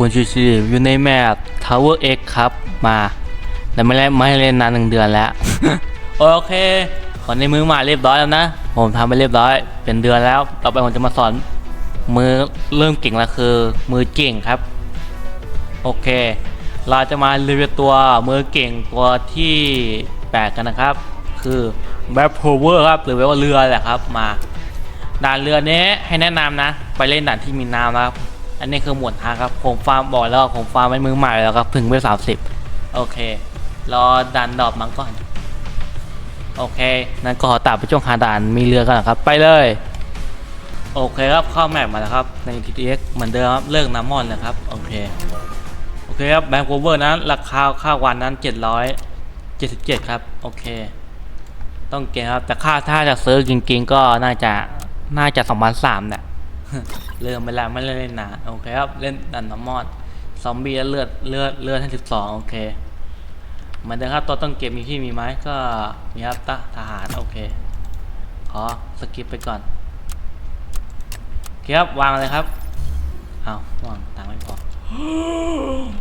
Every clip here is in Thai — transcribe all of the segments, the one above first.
คุณชิชิอยู่ในแมป Tower X ครับมาแต่ไม่ได้ไม่ได้เล่นนานหนึ่งเดือนแล้ว โอเควันนี้มือมาเรียบร้อยแล้วนะ ผมทำไปเรียบร้อย เป็นเดือนแล้ว ต่อไปผมจะมาสอน มือเริ่มเก่งแล้วคือ มือเก่งครับ โอเค เราจะมารีวิวตัวมือเก่งตัวที่แปลกกันนะครับ คือแบ p โ o เวอร์ครับหรือว่าเรือแหละครับมาด่านเรือนี้ให้แนะนำนะ ไปเล่นด่านที่มีน้ำนะครับ อันนี้คือหมวดทางครับผมฟาร์มบ่อยแล้วผมฟาร์มเป็นมือใหม่แล้วครับถึงเวลสามสิบโอเค รอดันดอกมังก่อน โอเค นั้นก็ขอตัดไปช่วงหาดานมีเรือกันนะครับ ไปเลย โอเคครับเข้าแมปมาแล้วครับ ใน TTX เหมือนเดิมครับ เลิกน้ำมอนเลยครับ โอเค โอเคครับแบงค์โคเวอร์นั้น ราคาค่าวันนั้น 777 ครับ โอเค ต้องเก่งครับ แต่ค่าถ้าจะซื้อจริงๆ ก็น่าจะ น่าจะ 2 3 0 0เนี่ย เริ่มไปแล้วไม่เล่นนานโอเคครับเล่นดันน้ำมอดซอมบี้แล้วเลือดเลือดเลือดให้12โอเคเหมือนเดิมครับตัวต้นเกมมีที่มีไหมก็มีครับตะทหารโอเคขอสกิปไปก่อนโอเคครับวางเลยครับเอาวางตังไม่พอ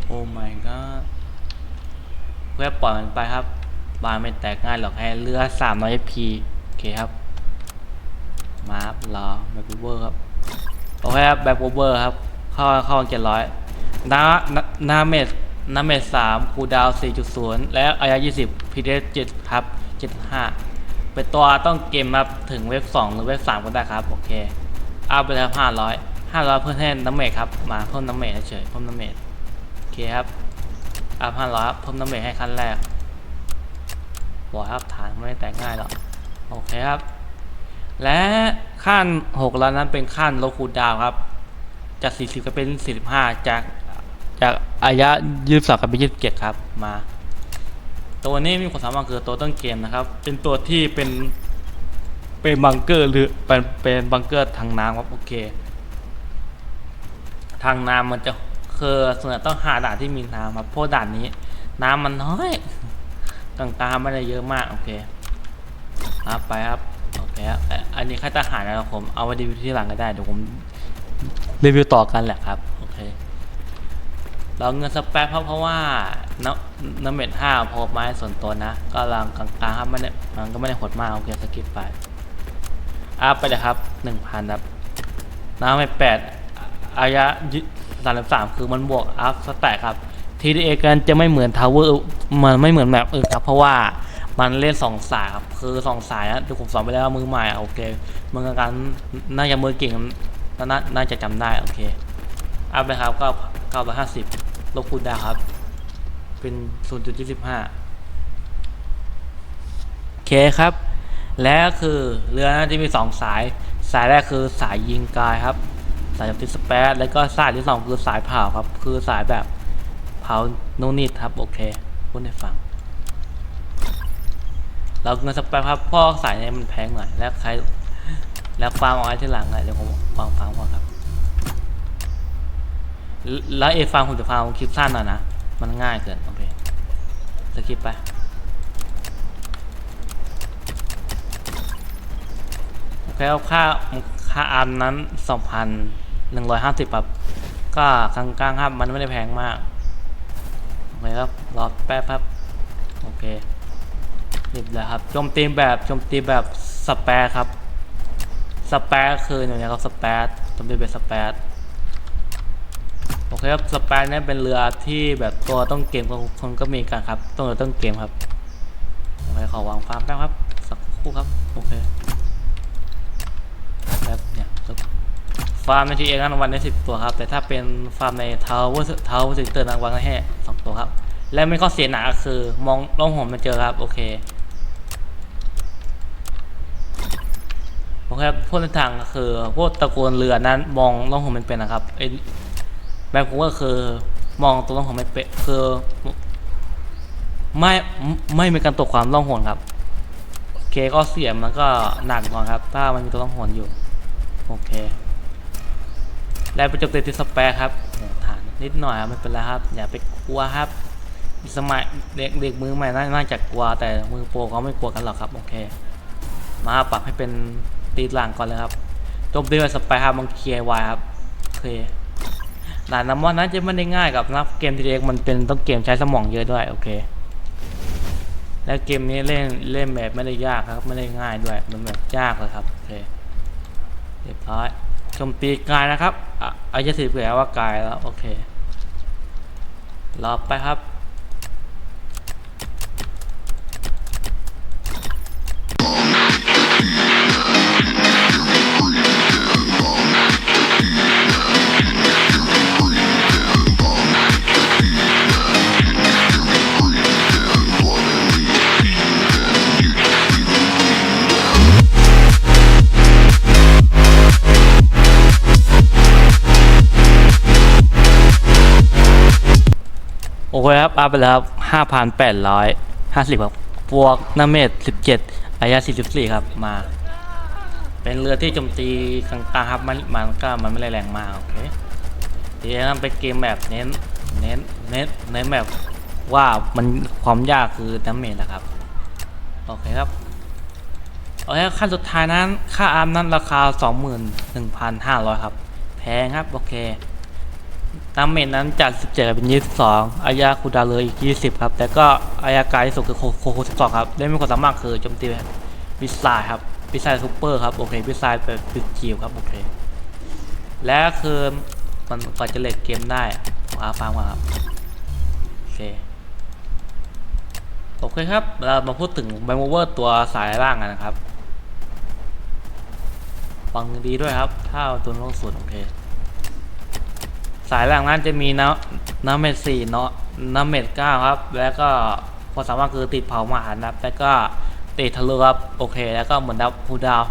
โอ้ my god เพื่อปล่อยมันไปครับบานไม่แตกง่ายหรอกแค่เรือ300 p โอเคครับมาครับรอแบ็คเวอร์ครับ โอเคครับแบ็คโอเวอร์ครับ เข้าเข้าเจ็ดร้อยน้าน้าเมสน้าเมสสามคูดาวสี่จุดศูนย์และอายะยี่สิบพีเดเจ็ดครับเจ็ดห้าเป็นตัวต้องเกมครับถึงเว็บสองหรือเว็บสามก็ได้ครับ โอเคเอาไปแล้วห้าร้อยห้าร้อยเพิ่มให้น้ำเมสครับ มาเพิ่มน้ำเมสเฉยเพิ่มน้ำเมสโอเคครับเอาห้าร้อยเพิ่มน้ำเมสให้ขั้นแรกบอกครับฐานไม่ได้แตกง่ายหรอกโอเคครับ และ ขั้น6แล้วนั้นเป็นขั้นโลคูดาวครับ จาก 40ก็เป็น 45 จากจากอายะ22ก็เป็น27ครับมา ตัวนี้มีความสามารถคือตัวต้นเกมนะครับ เป็นตัวที่เป็นเป็นบังเกอร์หรือเป็นเป็นบังเกอร์ทางน้ำครับโอเค ทางน้ำมันจะคือส่วนใหญ่ต้องหาด่านที่มีน้ำครับเพราะด่านนี้ น้ำมันน้อยกลางๆไม่ได้เยอะมากโอเคครับไปครับ โอเคครับเอ่ออันนี้ค่าทหารนะครับผมเอาไว้รีวิวที่หลังก็ได้เดี๋ยวผมรีวิวต่อกันแหละครับโอเคเราเงินสแปรเพราะเพราะว่าน้ำน้ำเม็ดห้าพอไม้ส่วนตัวนะก็ลังกลางๆครับไม่ได้มันก็ไม่ได้หดมากโอเคสกิปไปอัพไปเลยครับหนึ่งพันครับน้ำเม็ดแปดอายะสามสามคือมันบวกอัพสแต็กครับ TDA กันจะไม่เหมือนทาวเวอร์มันไม่เหมือนแบบอื่นครับเพราะว่า มันเล่นสองสายครับคือสองสายนะที่ผมสอนไปแล้วมือใหม่อะโอเคมือการน่าจะมือเก่งน่าน่าจะจำได้โอเคอัพเลยครับก็เก้าร้อยห้าสิบลบคูณดาครับ เป็นศูนย์จุดยี่สิบห้าโอเคครับ และคือเรือนะที่มีสองสาย สายแรกคือสายยิงกายครับ สายจับติดสเปซแล้วก็สายที่สองคือสายเผาครับ คือสายแบบเผาโนนิดครับ โอเคพูดให้ฟัง เราเงินสเปคครับพราะสายเนี้มันแพงหน่อยแล้วใครแล้วฟาร์มเอาไว้ที่หลังอะเดี๋ยวผมฟังฟังก่อนครับ แล้วเอฟาร์มผมจะฟาร์มคลิปสั้นหน่อยนะ มันง่ายเกินโอเคสกิปไปโอเคค่าค่าอันนั้นสองพันหนึ่งร้อยห้าสิบครับ ก็กลางๆครับมันไม่ได้แพงมาก โอเคครับ รอแป๊บครับ โอเค เรียบร้อยครับโจมตีแบบโจมตีแบบสเปรครับสเปรคืออย่างนี้ครับสเปรโจมตีแบบสเปรโอเคครับสเปรเนี่ยเป็นเรือที่แบบตัวต้องเกมคนก็มีกันครับต้องต้องเกมครับโอเคขอวางฟาร์มแป๊บครับสักครู่ครับโอเคแป๊บเนี่ยฟาร์มในทีเองนั้นวันได้สิบตัวครับ แต่ถ้าเป็นฟาร์มในเทาวเวอร์ทาวเวอร์ซิเตอร์นั้นวันได้แค่สองตัวครับ และไม่ข้อเสียหนาก็คือมองล่องหนไม่เจอครับ โอเคโอ เคครับพวกในทางก็คือพวกตระกูลเรือนั้นมองล่องหนไม่เป็นนะครับไอแบบผมก็คือมองตัวล่องหนไม่เป็นคือไม่ไม่มีการตกความล่องหนครับโอเคก็เสียมันก็หนักหน่อยครับ ถ้ามันมีตัวล่องหนอยู่โอเค และไปจบเตติสแปรครับฐานนิดหน่อยครับไม่เป็นไรครับ อย่าไปกลัวครับสมัยเด็กเด็กมือใหม่น่าจะกลัวแต่มือโปรเขาไม่กลัวกันหรอกครับโอเค มาปรับให้เป็น ตีหลังก่อนเลยครับจบด้วยสไปร์คบมันเคียร์ไวครับโอเคด่านน้ำมอนนั้นจะไม่ได้ง่ายกับนักเกมทีเด็กมันเป็นต้องเกมใช้สมองเยอะด้วยโอเคและเกมนี้เล่นเล่นแบบไม่ได้ยากครับไม่ได้ง่ายด้วยมันแบบยากเลยครับโอเคเรียบร้อยโจมตีกายนะครับอะอายสิทธิ์แปลว่ากายแล้วโอเครอไปครับ อัพไปแล้วครับห้าพันแปดร้อยห้าสิบครับบวกน้ำเมตรสิบเจ็ดอายาสี่สิบสี่ครับมา เป็นเรือที่โจมตีกลางๆครับมันมันก็มันไม่ได้แรงมากโอเคทีนี้มันเป็นเกมแบบเน้นเน้นเน้นเน้นแบบว่ามันความยากคือน้ำเมตรนะครับโอเคครับโอเคขั้นสุดท้ายนั้นค่าอาร์มนั้นราคา 21,500 ครับ แพงครับ โอเค น้ำเมนนั้นจาก 17 เป็น 22 อายาคูดาเลยอีก 20 ครับ แต่ก็อายากายที่สุดคือโคโค12 ครับได้มีความสามารถคือโจมตีแบบวิสไซครับวิสไซซูเปอร์ครับ โอเควิสไซแบบปิดจิวครับ โอเค และคือมันกว่าจะเล่นเกมได้ผมอาฟังมาครับ โอเค โอเคครับ เรามาพูดถึงไบโมเวอร์ตัวสายล่างกันนะครับ ฟังดีด้วยครับ ถ้าตัวลงสุดโอเค สายหลังนั้นจะมีน้ำน้ำเม็ดสี่เนาะน้ำเม็ดเก้าครับ แล้วก็พอสามารถคือติดเผามานะครับแล้วก็ติดทะลุครับโอเค แล้วก็เหมือนดับพูดาว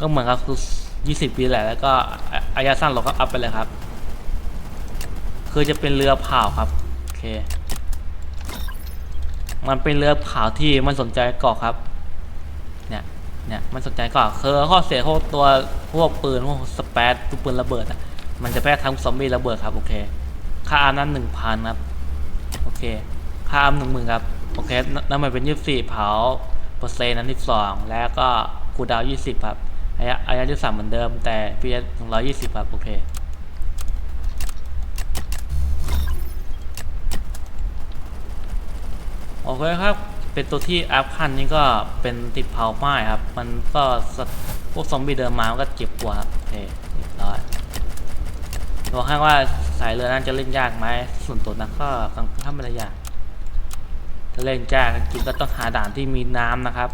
ก็เหมือนกับคือยี่สิบปีแหละแล้วก็อายาสั้นเราก็อัพไปเลยครับ คือจะเป็นเรือเผาครับโอเค มันเป็นเรือเผาที่มันสนใจเกาะครับ เนี่ยเนี่ยมันสนใจเกาะคือข้อเสียพวกตัวพวกปืนพวกสเปซพวปืนระเบิดอะ มันจะแพ้ทั้งซอมบี้ระเบิดครับโอเค ค่าอาร์มนั้นหนึ่งพันครับ โอเค ค่าอาร์มหนึ่งหมื่นครับ โอเคนน้ำมันเป็นยี่สิบสี่เผาเปอร์เซ็นต์นั้นที่สองแล้วก็คูดาวยี่สิบครับอายะอายะที่สามเหมือนเดิม แต่พีเอสหนึ่งร้อยยี่สิบครับ โอเคโอเคครับ เป็นตัวที่อัพคันนี้ก็เป็นติดเผาไหม้ครับ มันก็พวกซอมบี้เดินมามันก็เจ็บปวดครับโอเค บอกให้ว่าสายเรือนั้นจะเล่นยากไหมส่วนตัวนะก็กลางถ้าไม่ได้ยากถ้าเล่นยากจริงก็ต้องหาด่านที่มีน้ำนะครับ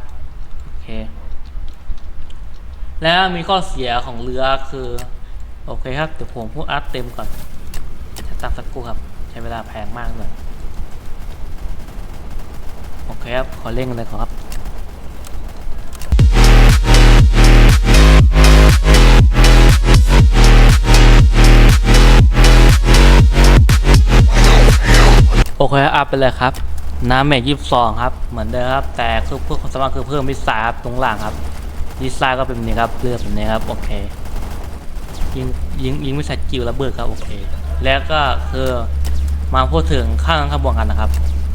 โอเคแล้วมีข้อเสียของเรือคือ โอเคครับเดี๋ยวผมพูดอาร์ตเต็มก่อนจะตั้งสักครู่ครับ ใช้เวลาแพงมากเลยโอเคครับ ขอเร่งเลยครับ เคอัพไปเลยครับ น้ำเมจยี่สิบสองครับ เหมือนเดิมครับ แต่คือเพื่อความสามารถคือเพิ่มวิสาครับตรงหลังครับดีไซน์ก็เป็นแบบนี้ครับเลือกแบบนี้ครับ โอเค ยิงยิงยิงไม่ใส่จิวระเบิดครับ โอเค แล้วก็คือมาพูดถึงขั้นขบวนกันนะครับ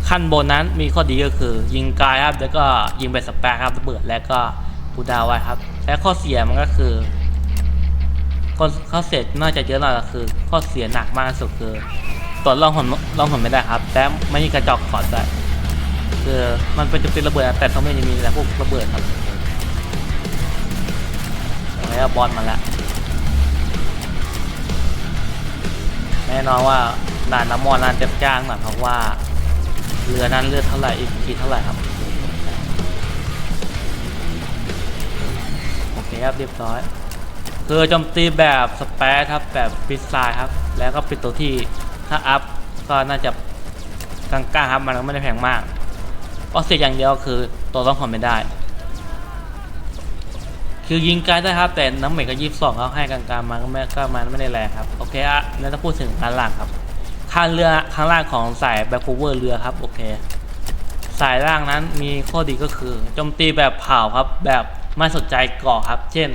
ขั้นบนนั้นมีข้อดีก็คือ ยิงไกลครับ แล้วก็ยิงไปสแปรครับระเบิดแล้วก็ปูดาวไว้ครับ และข้อเสียมันก็คือข้อข้อเสียน่าจะเยอะหน่อยก็คือ ข้อเสียหนักมากที่สุดคือ ตรวจล่องหนล่องหนไม่ได้ครับ แต่ไม่มีกระจกขอดได้คือมันเป็นจะเป็นระเบิดแต่ต้องไม่มีแต่พวกระเบิดครับแล้วบอลมาแล้วแน่นอนว่าด่านน้ำมอนนั้นจะจ้างหน่อยเพราะว่าเรือนั้นเลือดเท่าไหร่อีกทีเท่าไหร่ครับโอเคครับเรียบร้อยคือโจมตีแบบสเปซครับแบบฟิสไซครับ แล้วก็ป็นตัวที่ ถ้าอัพก็น่าจะกลางๆครับมันก็ไม่ได้แพงมากก็เสียอย่างเดียวคือตัวต้องหอนไม่ได้ คือยิงไกลได้ครับ แต่น้ำเหมก็ยี่สิบสองเขาให้กลางๆมันก็ไม่ก็มันไม่ได้แรงครับ โอเคอะแล้วถ้าพูดถึงการล่างครับข้างเรือข้างล่างของสายแบ็คโคเวอร์เรือครับโอเค สายล่างนั้นมีข้อดีก็คือโจมตีแบบเผาครับแบบไม่สนใจเกาะครับ เช่น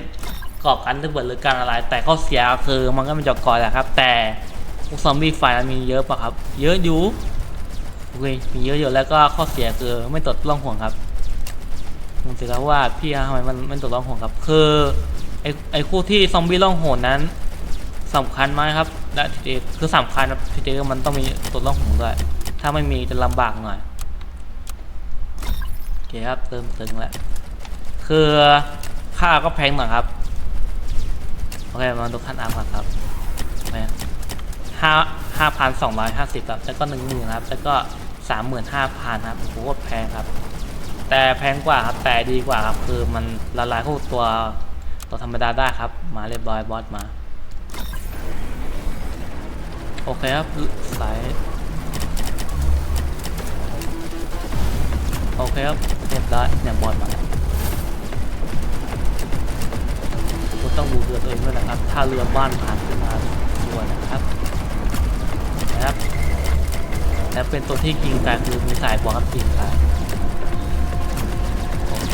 ก่อกันระเบิดหรือการอะไรแต่ข้อเสียคือมันก็เป็นจอกก่อแหละครับ แต่ พวกซอมบี้ไฟมันมีเยอะปะครับ เยอะอยู่โอเคมีเยอะอยู่แล้วก็ข้อเสียคือไม่ตดล่องห่วงครับผมถือแล้วว่าพี่ทำไมมันไม่ตดล่องห่วงครับ คือไอไอคู่ที่ซอมบี้ล่องหนนั้นสำคัญไหมครับและทีเดคือสำคัญครับทีเดียวมันต้องมีตัวล่องหนด้วย ถ้าไม่มีจะลำบากหน่อยโอเคครับเติมตึงแล้วคือค่าก็แพงหน่อยครับโอเคมาดูขั้นอาก่อนครับ ห้าห้าพันสองร้อยห้าสิบครับแล้วก็หนึ่งหมื่นครับ แล้วก็สามหมื่นห้าพันครับโอ้โหแพงครับ แต่แพงกว่าครับ แต่ดีกว่าครับ คือมันละลายพวกตัวตัวธรรมดาได้ครับ มาเรียบร้อยบอสมา โอเคครับ สาย โอเคครับ เรียบร้อยเนี่ยบอลมาแล้วคุณต้องดูเรือตัวเองด้วยนะครับ ถ้าเรือบ้านผ่านขึ้นมาด่วนนะครับ เป็นตัวที่ยิงไกลคือมีสายบอลครับยิงไกลโอเค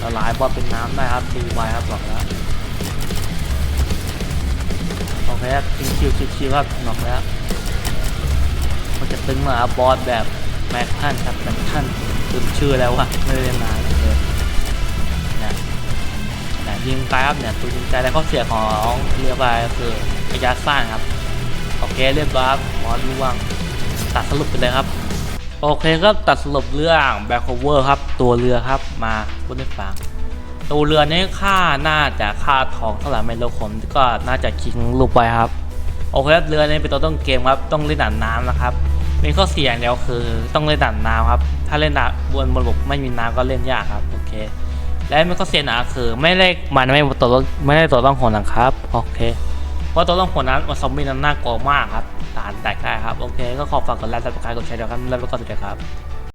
ละลายบอลเป็นน้ำได้ครับดีไวครับบอกแล้วโอเคครับชิวๆชิวครับหนอกแล้ว มันจะตึงมาครับบอสแบบแม็กท่านครับแม็กท่านลืมชื่อแล้วว่ะไม่ได้เล่นนานเลยนะนะยิงไกลครับเนี่ยตัวยิงไกลแล้วข้อเสียของเรือใบก็คือระยะสั้นครับ เคเรียบร้อยหมอรู้ว่างตัดสรุปไปเลยครับ โอเคก็ตัดสรุปเรื่องแบ็คโคเวอร์ครับตัวเรือครับมาพูดให้ฟังตัวเรือนี้ค่าน่าจะค่าทองเท่าไหร่ไม่รู้ผมก็น่าจะคิงรูปไว้ครับโอเคครับเรือนี้เป็นตัวต้นเกมครับต้องเล่นด่านน้ำนะครับมีข้อเสียอย่างเดียวคือต้องเล่นด่านน้ำครับ ถ้าเล่นด่านบนบนบกไม่มีน้ำก็เล่นยากครับ โอเค และมีข้อเสียหนาคือไม่ได้มันไม่ตัวไม่ได้ตัวต้องหนนะครับ โอเค ราะตัวต้องหนนั้นซอมบี้นั้นน่ากลัวมากครับสานแตกได้ครับ โอเค ก็ขอฝากกดไลค์กดติดตามกดแชร์ด้วยครับแล้วก็กดติดตามครับ